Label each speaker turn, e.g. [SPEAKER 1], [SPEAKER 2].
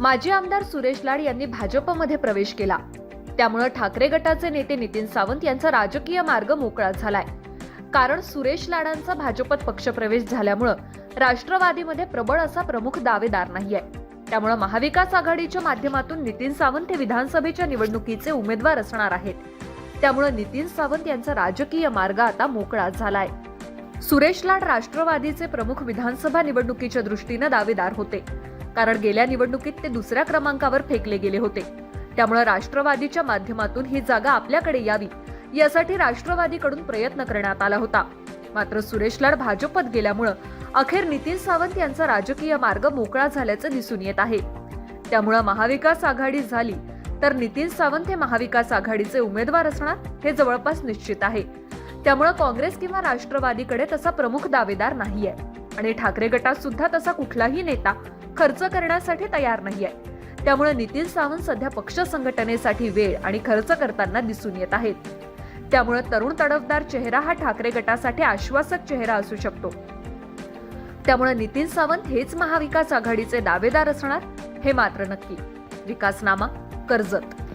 [SPEAKER 1] माजी आमदार सुरेश लाड यांनी भाजपमध्ये प्रवेश केला. त्यामुळे ठाकरे गटाचे नेते नितीन सावंत यांचा राजकीय मार्ग मोकळा झालाय. कारण सुरेश लाडांचा भाजपत पक्षप्रवेश झाल्यामुळं राष्ट्रवादीमध्ये प्रबळ असा प्रमुख दावेदार नाहीये. त्यामुळे महाविकास आघाडीच्या माध्यमातून नितीन सावंत हे विधानसभेच्या निवडणुकीचे उमेदवार असणार आहेत. त्यामुळे नितीन सावंत यांचा राजकीय मार्ग आता मोकळा झालाय. सुरेश लाड राष्ट्रवादीचे प्रमुख विधानसभा निवडणुकीच्या दृष्टीनं दावेदार होते. कारण गेल्या निवडणुकीत ते दुसऱ्या क्रमांकावर फेकले गेले होते. त्यामुळे राष्ट्रवादीच्या माध्यमातून ही जागा आपल्याकडे यावी यासाठी राष्ट्रवादीकडून प्रयत्न करण्यात आला होता. मात्र सुरेश लाड भाजपत गेल्यामुळं अखेर नितीन सावंत यांचा राजकीय मार्ग मोकळा झाल्याचं दिसून येत आहे. त्यामुळं महाविकास आघाडी झाली तर नितीन सावंत हे महाविकास आघाडीचे उमेदवार असणार हे जवळपास निश्चित आहे. त्यामुळं काँग्रेस किंवा राष्ट्रवादीकडे तसा प्रमुख दावेदार नाहीये. आणि ठाकरे गटात सुद्धा तसा कुठलाही नेता खर्च करण्यासाठी तयार नाहीये. त्यामुळे नितीन सावंत सध्या पक्ष संघटनेसाठी वेळ आणि खर्च करताना दिसून येत आहेत. त्यामुळे तरुण तडफदार चेहरा हा ठाकरे गटासाठी आश्वासक चेहरा असू शकतो. त्यामुळे नितीन सावंत हेच महाविकास आघाडीचे दावेदार असणार हे मात्र नक्की. विकासनामा कर्जत.